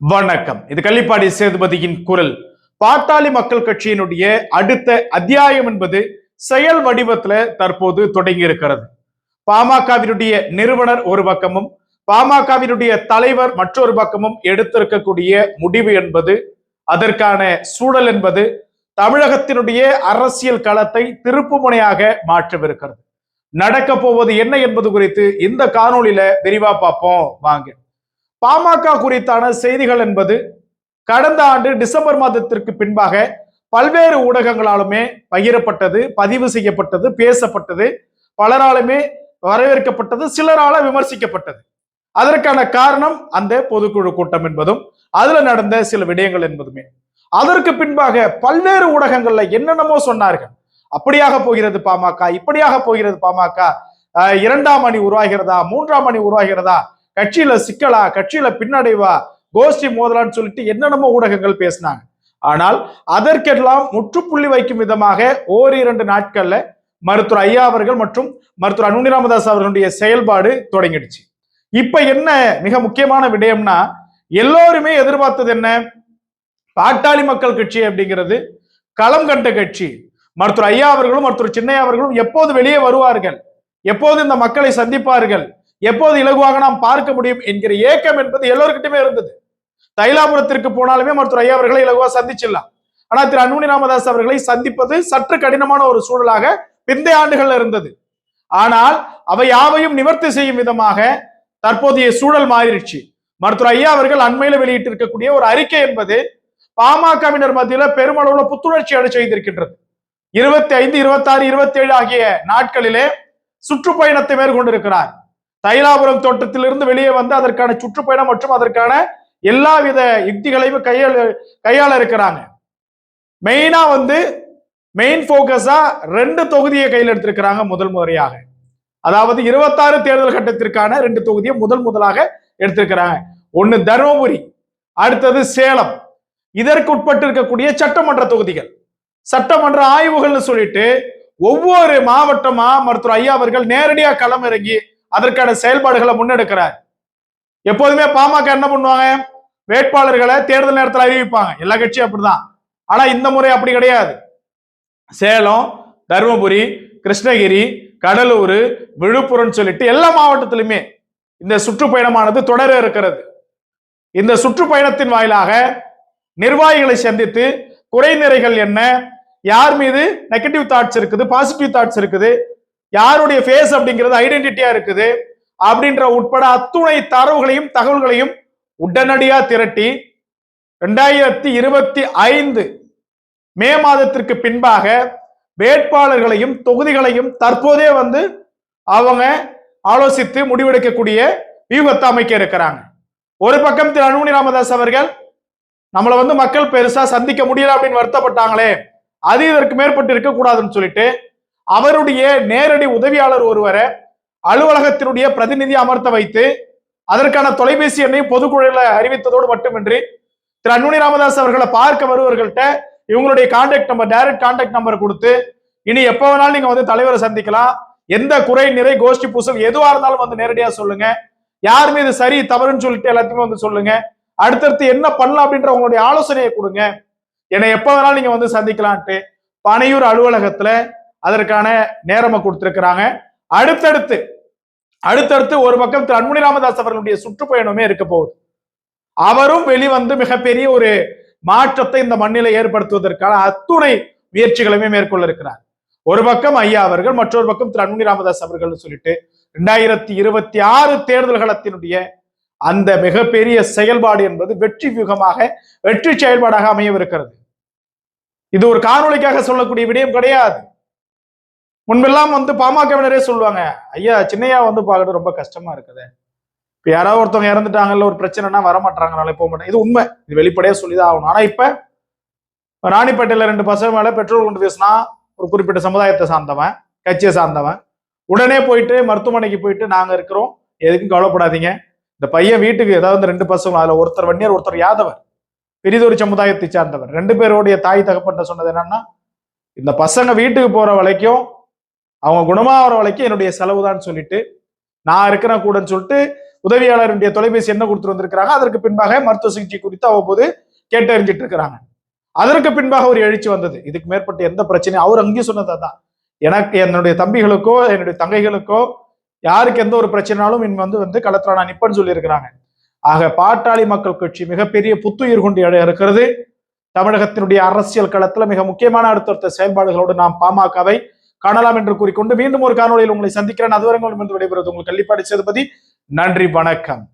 வணக்கம். இது கள்ளிப்பாடி சேதுபதியின் குரல். பாட்டாளி மக்கள் கட்சியினுடைய அடுத்த அத்தியாயம் என்பது செயல் வடிவத்துல தற்போது தொடங்கி இருக்கிறது பாமகவினுடைய நிறுவனர் ஒரு பக்கமும் பாமகவினுடைய தலைவர் மற்றொரு பக்கமும் எடுத்திருக்கக்கூடிய முடிவு என்பது அதற்கான சூழல் என்பது தமிழகத்தினுடைய அரசியல் களத்தை திருப்புமுனையாக மாற்றவிருக்கிறது. நடக்க போவது என்ன என்பது குறித்து இந்த காணொலியில விரிவா பார்ப்போம். வாங்க. பாமக குறித்தான செய்திகள் என்பது கடந்த ஆண்டு டிசம்பர் மாதத்திற்கு பின்பாக பல்வேறு ஊடகங்களாலுமே பகிரப்பட்டது பதிவு செய்யப்பட்டது பேசப்பட்டது பலராலுமே வரவேற்கப்பட்டது சிலரால விமர்சிக்கப்பட்டது. அதற்கான காரணம் அந்த பொதுக்குழு கூட்டம் என்பதும் அதுல நடந்த சில விடயங்கள் என்பதுமே. அதற்கு பின்பாக பல்வேறு ஊடகங்கள்ல என்னென்னமோ சொன்னார்கள். அப்படியாக போகிறது பாமக இப்படியாக போகிறது பாமக. இரண்டாம் அணி உருவாகிறதா மூன்றாம் அணி உருவாகிறதா கட்சியில சிக்கலா கட்சியில பின்னடைவா கோஷ்டி மோதலான்னு சொல்லிட்டு என்னென்னமோ ஊடகங்கள் பேசினாங்க. ஆனால் அதற்கெல்லாம் முற்றுப்புள்ளி வைக்கும் விதமாக ஓரிரண்டு நாட்கள்ல மருத்துவர் ஐயா அவர்கள் மற்றும் மருத்துவர் அனுனி ராமதாஸ் அவர்களுடைய செயல்பாடு தொடங்கிடுச்சு. இப்ப என்ன மிக முக்கியமான விடயம்னா எல்லோருமே எதிர்பார்த்தது என்ன? பாட்டாளி மக்கள் கட்சி அப்படிங்கிறது களம் கண்ட கட்சி. மருத்துவர் ஐயா அவர்களும் மருத்துவர் சின்னையா அவர்களும் எப்போது வெளியே வருவார்கள்? எப்போது இந்த மக்களை சந்திப்பார்கள்? எப்போது இலகுவாக நாம் பார்க்க முடியும் என்கிற ஏக்கம் என்பது எல்லோருக்கிட்டுமே இருந்தது. தைலாபுரத்திற்கு போனாலுமே மருத்துவர் ஐயா அவர்களை இலகுவா சந்திச்சிடலாம். ஆனா திரு அன்புமணி ராமதாஸ் அவர்களை சந்திப்பது சற்று கடினமான ஒரு சூழலாக பிந்தைய ஆண்டுகள்ல இருந்தது. ஆனால் அவை யாவையும் நிவர்த்தி செய்யும் விதமாக தற்போதைய சூழல் மாறிடுச்சு. மருத்துவர் ஐயா அவர்கள் அண்மையில வெளியிட்டு இருக்கக்கூடிய ஒரு அறிக்கை என்பது பாமகவினர் மத்தியில பெருமளவுல புத்துணர்ச்சி அடை செய்திருக்கின்றது இருபத்தி ஐந்து இருபத்தி ஆறு இருபத்தி ஏழு ஆகிய நாட்களிலே சுற்றுப்பயணத்தை மேற்கொண்டிருக்கிறார். தைலாபுரம் தோட்டத்திலிருந்து வெளியே வந்து அதற்கான சுற்றுப்பயணம் மற்றும் அதற்கான எல்லாவித யுக்திகளையும் கையாள கையாள இருக்கிறாங்க. மெயினா வந்து மெயின் போக்கஸா ரெண்டு தொகுதியை கையில் எடுத்திருக்கிறாங்க முதல் முறையாக. அதாவது இருபத்தாறு தேர்தல் கட்டத்திற்கான ரெண்டு தொகுதியை முதல் முதலாக எடுத்திருக்கிறாங்க. ஒன்னு தருமபுரி அடுத்தது சேலம். இதற்கு உட்பட்டு இருக்கக்கூடிய சட்டமன்ற தொகுதிகள். சட்டமன்ற ஆய்வுகள்னு சொல்லிட்டு ஒவ்வொரு மாவட்டமா மருத்துவர் ஐயா அவர்கள் நேரடியாக களம் இறங்கி அதற்கான செயல்பாடுகளை முன்னெடுக்கிறார். எப்போதுமே பாமக என்ன பண்ணுவாங்க? வேட்பாளர்களை தேர்தல் நேரத்தில் அறிவிப்பாங்க. எல்லா கட்சியும் அப்படிதான். ஆனா இந்த முறை அப்படி கிடையாது. சேலம் தருமபுரி கிருஷ்ணகிரி கடலூர் விழுப்புரம் சொல்லிட்டு எல்லா மாவட்டத்திலுமே இந்த சுற்றுப்பயணமானது தொடர இருக்கிறது. இந்த சுற்றுப்பயணத்தின் வாயிலாக நிர்வாகிகளை சந்தித்து குறை நிறைகள் என்ன? யார் மீது நெகட்டிவ் தாட்ஸ் இருக்குது? பாசிட்டிவ் தாட்ஸ் இருக்குது? யாருடைய ஃபேஸ் அப்படிங்கிறது ஐடென்டிட்டியா இருக்குது அப்படின்ற உட்பட அத்துணை தரவுகளையும் தகவல்களையும் உடனடியா திரட்டி ரெண்டாயிரத்தி இருபத்தி ஐந்து மே மாதத்திற்கு பின்பாக வேட்பாளர்களையும் தொகுதிகளையும் தற்போதே வந்து அவங்க ஆலோசித்து முடிவெடுக்கக்கூடிய வியூகத்தை அமைக்க இருக்கிறாங்க. ஒரு பக்கம் திரு அனுமணி ராமதாஸ் அவர்கள் நம்மளை வந்து மக்கள் பெருசா சந்திக்க முடியல அப்படின்னு வருத்தப்பட்டாங்களே அது இதற்கு மேற்பட்டு இருக்கக்கூடாதுன்னு சொல்லிட்டு அவருடைய நேரடி உதவியாளர் ஒருவரை அலுவலகத்தினுடைய பிரதிநிதி அமர்த்த வைத்து அதற்கான தொலைபேசி எண்ணையும் பொதுக்குழுல அறிவித்ததோடு மட்டுமின்றி திரு அன்புனி ராமதாஸ் அவர்களை பார்க்க வருவர்கள்ட்ட இவங்களுடைய contact number direct contact number கொடுத்து இனி எப்போ வேணாலும் நீங்க வந்து தலைவரை சந்திக்கலாம். எந்த குறை நிறை கோஷ்டி பூசல் எதுவா இருந்தாலும் வந்து நேரடியா சொல்லுங்க. யார் மீது சரி தவறுன்னு சொல்லிட்டு எல்லாத்தையுமே வந்து சொல்லுங்க. அடுத்தடுத்து என்ன பண்ணலாம் அப்படின்ற உங்களுடைய ஆலோசனையை கொடுங்க. என்னை எப்போ வேணாலும் நீங்க வந்து சந்திக்கலான்ட்டு பனையூர் அலுவலகத்துல அதற்கான நேரமும் கொடுத்திருக்கிறாங்க. அடுத்தடுத்து அடுத்தடுத்து ஒரு பக்கம் திரு அன்புமணி ராமதாஸ் அவர்களுடைய சுற்றுப்பயணமே இருக்க போகுது. அவரும் வெளிவந்து மிகப்பெரிய ஒரு மாற்றத்தை இந்த மண்ணில ஏற்படுத்துவதற்கான அத்துணை முயற்சிகளுமே மேற்கொள்ள இருக்கிறார். ஒரு பக்கம் ஐயா அவர்கள் மற்றொரு பக்கம் திரு அன்புமணி ராமதாஸ் அவர்கள் சொல்லிட்டு ரெண்டாயிரத்தி இருபத்தி ஆறு தேர்தல் களத்தினுடைய அந்த மிகப்பெரிய செயல்பாடு என்பது வெற்றி வியூகமாக வெற்றி செயல்பாடாக அமையவிருக்கிறது. இது ஒரு காணொளிக்காக சொல்லக்கூடிய விடயம் கிடையாது. முன்பெல்லாம் வந்து பாமகவினரே சொல்லுவாங்க ஐயா சின்னையா வந்து பார்க்கறது ரொம்ப கஷ்டமா இருக்குது. இப்போ யாராவது ஒருத்தவங்க இறந்துட்டாங்கல்ல ஒரு பிரச்சனைனா வரமாட்டாங்கனால போக மாட்டாங்க இது உண்மை. இது வெளிப்படையா சொல்லிதான் ஆகணும். ஆனா இப்ப ராணிப்பேட்டையில ரெண்டு பசங்க மேல பெட்ரோல் கொண்டு பேசினா ஒரு குறிப்பிட்ட சமுதாயத்தை சார்ந்தவன் கட்சியை சார்ந்தவன் உடனே போயிட்டு மருத்துவமனைக்கு போயிட்டு நாங்க இருக்கிறோம். எதுக்கும் கவலைப்படாதீங்க. இந்த பையன் வீட்டுக்கு ஏதாவது ரெண்டு பசங்க அதுல ஒருத்தர் வன்னியர் ஒருத்தர் யாதவர் பெரிதொரு சமுதாயத்தை சார்ந்தவர் ரெண்டு பேருடைய தாய் தகப்பன்ற சொன்னது என்னன்னா இந்த பசங்க வீட்டுக்கு போற வரைக்கும் அவங்க குணமாகிற வரைக்கும் என்னுடைய செலவு தான் சொல்லிட்டு நான் இருக்கிறேன் கூடன்னு சொல்லிட்டு உதவியாளருடைய தொலைபேசி என்ன கொடுத்துட்டு வந்திருக்கிறாங்க? அதற்கு பின்பாக மருத்துவ சிகிச்சை குறித்து அவ்வப்போது கேட்டறிஞ்சிட்டு இருக்கிறாங்க. அதற்கு பின்பாக ஒரு எழுச்சி வந்தது. இதுக்கு மேற்பட்ட எந்த பிரச்சனையும் அவர் அங்கேயும் சொன்னது தான் எனக்கு என்னுடைய தம்பிகளுக்கோ என்னுடைய தங்கைகளுக்கோ யாருக்கு எந்த ஒரு பிரச்சனைனாலும் இன் வந்து வந்து களத்துல நான் நிப்பன்னு சொல்லியிருக்கிறாங்க. ஆக பாட்டாளி மக்கள் கட்சி மிகப்பெரிய புத்துயிர் கொண்டு எழ இருக்கிறது. தமிழகத்தினுடைய அரசியல் களத்துல மிக முக்கியமான அடுத்தடுத்த செயல்பாடுகளோடு நாம் பாமகவை காணலாம் என்று கூறிக்கொண்டு மீண்டும் ஒரு காணொலியில் உங்களை சந்திக்கிறேன். அதுவரை உங்களிடம் விடைபெறுவது உங்கள் கள்ளிப்பாடி சேதுபதி. நன்றி வணக்கம்.